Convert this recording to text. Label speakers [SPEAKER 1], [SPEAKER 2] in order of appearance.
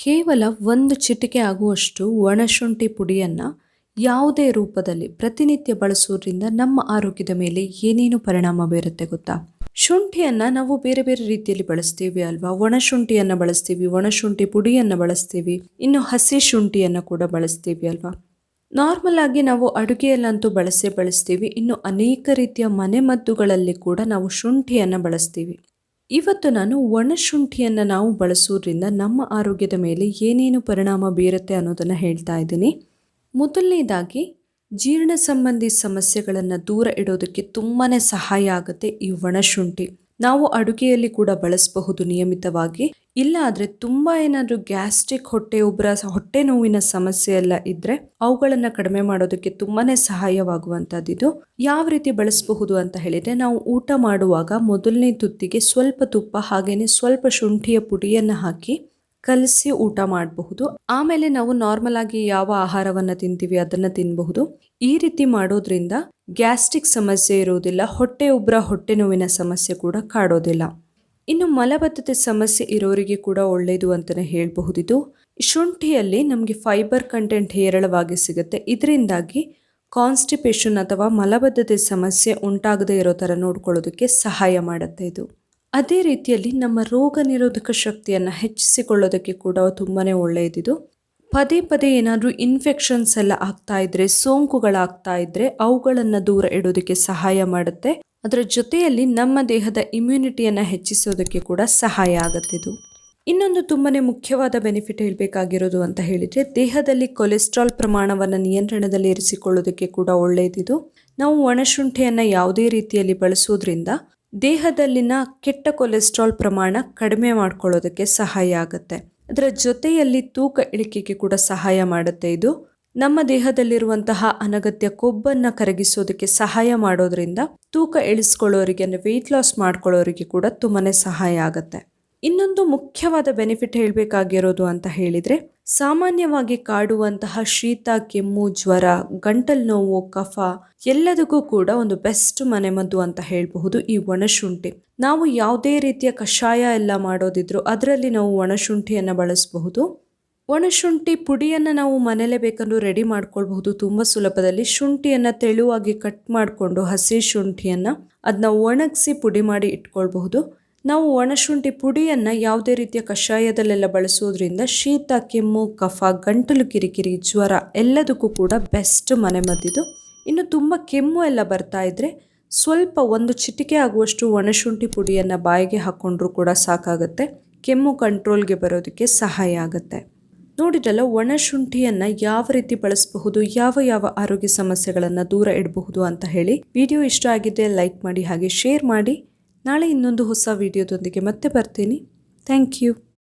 [SPEAKER 1] ಕೇವಲ ಒಂದು ಚಿಟಿಕೆ ಆಗುವಷ್ಟು ಒಣಶುಂಠಿ ಪುಡಿಯನ್ನು ಯಾವುದೇ ರೂಪದಲ್ಲಿ ಪ್ರತಿನಿತ್ಯ ಬಳಸುವುದರಿಂದ ನಮ್ಮ ಆರೋಗ್ಯದ ಮೇಲೆ ಏನೇನು ಪರಿಣಾಮ ಬೀರುತ್ತೆ ಗೊತ್ತಾ? ಶುಂಠಿಯನ್ನು ನಾವು ಬೇರೆ ಬೇರೆ ರೀತಿಯಲ್ಲಿ ಬಳಸ್ತೀವಿ ಅಲ್ವಾ? ಒಣಶುಂಠಿಯನ್ನು ಬಳಸ್ತೀವಿ, ಒಣಶುಂಠಿ ಪುಡಿಯನ್ನು ಬಳಸ್ತೀವಿ, ಇನ್ನು ಹಸಿ ಶುಂಠಿಯನ್ನು ಕೂಡ ಬಳಸ್ತೀವಿ ಅಲ್ವಾ? ನಾರ್ಮಲ್ ಆಗಿ ನಾವು ಅಡುಗೆಯಲ್ಲಂತೂ ಬಳಸೇ ಬಳಸ್ತೀವಿ, ಇನ್ನು ಅನೇಕ ರೀತಿಯ ಮನೆಮದ್ದುಗಳಲ್ಲಿ ಕೂಡ ನಾವು ಶುಂಠಿಯನ್ನು ಬಳಸ್ತೀವಿ. ಇವತ್ತು ನಾನು ಒಣಶುಂಠಿಯನ್ನು ನಾವು ಬಳಸೋದ್ರಿಂದ ನಮ್ಮ ಆರೋಗ್ಯದ ಮೇಲೆ ಏನೇನು ಪರಿಣಾಮ ಬೀರುತ್ತೆ ಅನ್ನೋದನ್ನು ಹೇಳ್ತಾ ಇದ್ದೀನಿ. ಮೊದಲನೇದಾಗಿ ಜೀರ್ಣ ಸಂಬಂಧಿ ಸಮಸ್ಯೆಗಳನ್ನು ದೂರ ಇಡೋದಕ್ಕೆ ತುಂಬಾ ಸಹಾಯ ಆಗುತ್ತೆ ಈ ಒಣಶುಂಠಿ. ನಾವು ಅಡುಗೆಯಲ್ಲಿ ಕೂಡ ಬಳಸಬಹುದು ನಿಯಮಿತವಾಗಿ. ಇಲ್ಲ ಆದರೆ ತುಂಬ ಏನಾದರೂ ಗ್ಯಾಸ್ಟ್ರಿಕ್ ಹೊಟ್ಟೆ ಉಬ್ಬರ ಹೊಟ್ಟೆ ನೋವಿನ ಸಮಸ್ಯೆ ಎಲ್ಲ ಇದ್ದರೆ ಅವುಗಳನ್ನು ಕಡಿಮೆ ಮಾಡೋದಕ್ಕೆ ತುಂಬಾ ಸಹಾಯವಾಗುವಂಥದ್ದಿದು ಯಾವ ರೀತಿ ಬಳಸಬಹುದು ಅಂತ ಹೇಳಿದರೆ ನಾವು ಊಟ ಮಾಡುವಾಗ ಮೊದಲನೇ ತುತ್ತಿಗೆ ಸ್ವಲ್ಪ ತುಪ್ಪ ಹಾಗೆಯೇ ಸ್ವಲ್ಪ ಶುಂಠಿಯ ಪುಡಿಯನ್ನು ಹಾಕಿ ಕಲಸಿ ಊಟ ಮಾಡಬಹುದು. ಆಮೇಲೆ ನಾವು ನಾರ್ಮಲ್ ಆಗಿ ಯಾವ ಆಹಾರವನ್ನು ತಿಂತೀವಿ ಅದನ್ನು ತಿನ್ನಬಹುದು ಈ ರೀತಿ ಮಾಡೋದ್ರಿಂದ ಗ್ಯಾಸ್ಟ್ರಿಕ್ ಸಮಸ್ಯೆ ಇರುವುದಿಲ್ಲ, ಹೊಟ್ಟೆ ಉಬ್ಬರ ಹೊಟ್ಟೆ ನೋವಿನ ಸಮಸ್ಯೆ ಕೂಡ ಕಾಡೋದಿಲ್ಲ. ಇನ್ನು ಮಲಬದ್ಧತೆ ಸಮಸ್ಯೆ ಇರೋರಿಗೆ ಕೂಡ ಒಳ್ಳೆಯದು ಅಂತಲೇ ಹೇಳಬಹುದಿದು. ಶುಂಠಿಯಲ್ಲಿ ನಮಗೆ ಫೈಬರ್ ಕಂಟೆಂಟ್ ಹೇರಳವಾಗಿ ಸಿಗುತ್ತೆ. ಇದರಿಂದಾಗಿ ಕಾನ್ಸ್ಟಿಪೇಷನ್ ಅಥವಾ ಮಲಬದ್ಧತೆ ಸಮಸ್ಯೆ ಉಂಟಾಗದೇ ಇರೋ ಥರ ನೋಡ್ಕೊಳ್ಳೋದಕ್ಕೆ ಸಹಾಯ ಮಾಡುತ್ತೆ ಇದು. ಅದೇ ರೀತಿಯಲ್ಲಿ ನಮ್ಮ ರೋಗ ನಿರೋಧಕ ಶಕ್ತಿಯನ್ನು ಹೆಚ್ಚಿಸಿಕೊಳ್ಳೋದಕ್ಕೆ ಕೂಡ ತುಂಬಾ ಒಳ್ಳೆಯದಿದು. ಪದೇ ಪದೇ ಏನಾದರೂ ಇನ್ಫೆಕ್ಷನ್ಸ್ ಎಲ್ಲ ಆಗ್ತಾ ಇದ್ರೆ, ಸೋಂಕುಗಳಾಗ್ತಾ ಇದ್ರೆ ಅವುಗಳನ್ನು ದೂರ ಇಡೋದಕ್ಕೆ ಸಹಾಯ ಮಾಡುತ್ತೆ. ಅದರ ಜೊತೆಯಲ್ಲಿ ನಮ್ಮ ದೇಹದ ಇಮ್ಯುನಿಟಿಯನ್ನು ಹೆಚ್ಚಿಸೋದಕ್ಕೆ ಕೂಡ ಸಹಾಯ ಆಗುತ್ತಿದ್ದು ಇನ್ನೊಂದು ತುಂಬಾ ಮುಖ್ಯವಾದ ಬೆನಿಫಿಟ್ ಹೇಳಬೇಕಾಗಿರೋದು ಅಂತ ಹೇಳಿದರೆ, ದೇಹದಲ್ಲಿ ಕೊಲೆಸ್ಟ್ರಾಲ್ ಪ್ರಮಾಣವನ್ನು ನಿಯಂತ್ರಣದಲ್ಲಿ ಇರಿಸಿಕೊಳ್ಳೋದಕ್ಕೆ ಕೂಡ ಒಳ್ಳೆಯದಿದು. ನಾವು ಒಣಶುಂಠಿಯನ್ನು ಯಾವುದೇ ರೀತಿಯಲ್ಲಿ ಬಳಸೋದ್ರಿಂದ ದೇಹದಲ್ಲಿನ ಕೆಟ್ಟ ಕೊಲೆಸ್ಟ್ರಾಲ್ ಪ್ರಮಾಣ ಕಡಿಮೆ ಮಾಡ್ಕೊಳ್ಳೋದಕ್ಕೆ ಸಹಾಯ ಆಗುತ್ತೆ. ಅದರ ಜೊತೆಯಲ್ಲಿ ತೂಕ ಇಳಿಕೆಗೆ ಕೂಡ ಸಹಾಯ ಮಾಡುತ್ತೆ ಇದು. ನಮ್ಮ ದೇಹದಲ್ಲಿರುವಂತಹ ಅನಗತ್ಯ ಕೊಬ್ಬನ್ನು ಕರಗಿಸೋದಕ್ಕೆ ಸಹಾಯ ಮಾಡೋದ್ರಿಂದ ತೂಕ ಇಳಿಸ್ಕೊಳ್ಳೋರಿಗೆ ಅಂದರೆ ವೆಯ್ಟ್ ಲಾಸ್ ಮಾಡ್ಕೊಳ್ಳೋರಿಗೆ ಕೂಡ ತುಂಬಾ ಸಹಾಯ ಆಗುತ್ತೆ. ಇನ್ನೊಂದು ಮುಖ್ಯವಾದ ಬೆನಿಫಿಟ್ ಹೇಳಬೇಕಾಗಿರೋದು ಅಂತ ಹೇಳಿದರೆ, ಸಾಮಾನ್ಯವಾಗಿ ಕಾಡುವಂತಹ ಶೀತ, ಕೆಮ್ಮು, ಜ್ವರ, ಗಂಟಲು ನೋವು, ಕಫ ಎಲ್ಲದಕ್ಕೂ ಕೂಡ ಒಂದು ಬೆಸ್ಟ್ ಮನೆಮದ್ದು ಅಂತ ಹೇಳಬಹುದು ಈ ಒಣಶುಂಠಿ. ನಾವು ಯಾವುದೇ ರೀತಿಯ ಕಷಾಯ ಎಲ್ಲ ಮಾಡೋದಿದ್ರು ಅದರಲ್ಲಿ ನಾವು ಒಣಶುಂಠಿಯನ್ನು ಬಳಸಬಹುದು. ಒಣಶುಂಠಿ ಪುಡಿಯನ್ನು ನಾವು ಮನೇಲೆ ಬೇಕಂದ್ರೂ ರೆಡಿ ಮಾಡ್ಕೊಳ್ಬಹುದು. ತುಂಬ ಸುಲಭದಲ್ಲಿ ಶುಂಠಿಯನ್ನು ತೆಳುವಾಗಿ ಕಟ್ ಮಾಡಿಕೊಂಡು ಹಸಿ ಶುಂಠಿಯನ್ನು ಅದನ್ನ ಒಣಗಿಸಿ ಪುಡಿ ಮಾಡಿ ಇಟ್ಕೊಳ್ಬಹುದು. ನಾವು ಒಣಶುಂಠಿ ಪುಡಿಯನ್ನು ಯಾವುದೇ ರೀತಿಯ ಕಷಾಯದಲ್ಲೆಲ್ಲ ಬಳಸೋದ್ರಿಂದ ಶೀತ, ಕೆಮ್ಮು, ಕಫ, ಗಂಟಲು ಕಿರಿಕಿರಿ, ಜ್ವರ ಎಲ್ಲದಕ್ಕೂ ಕೂಡ ಬೆಸ್ಟ್ ಮನೆಮದ್ದಿದು ಇನ್ನು ತುಂಬ ಕೆಮ್ಮು ಎಲ್ಲ ಬರ್ತಾ ಇದ್ದರೆ ಸ್ವಲ್ಪ ಒಂದು ಚಿಟಿಕೆ ಆಗುವಷ್ಟು ಒಣಶುಂಠಿ ಪುಡಿಯನ್ನು ಬಾಯಿಗೆ ಹಾಕ್ಕೊಂಡ್ರೂ ಕೂಡ ಸಾಕಾಗುತ್ತೆ. ಕೆಮ್ಮು ಕಂಟ್ರೋಲ್ಗೆ ಬರೋದಕ್ಕೆ ಸಹಾಯ ಆಗುತ್ತೆ. ನೋಡಿದ್ರಲ್ಲ, ಒಣಶುಂಠಿಯನ್ನು ಯಾವ ರೀತಿ ಬಳಸಬಹುದು, ಯಾವ ಯಾವ ಆರೋಗ್ಯ ಸಮಸ್ಯೆಗಳನ್ನು ದೂರ ಇಡಬಹುದು ಅಂತ ಹೇಳಿ. ವಿಡಿಯೋ ಇಷ್ಟ ಆಗಿದೆ ಲೈಕ್ ಮಾಡಿ ಹಾಗೆ ಶೇರ್ ಮಾಡಿ. ನಾಳೆ ಇನ್ನೊಂದು ಹೊಸ ವಿಡಿಯೋದೊಂದಿಗೆ ಮತ್ತೆ ಬರ್ತೀನಿ. Thank you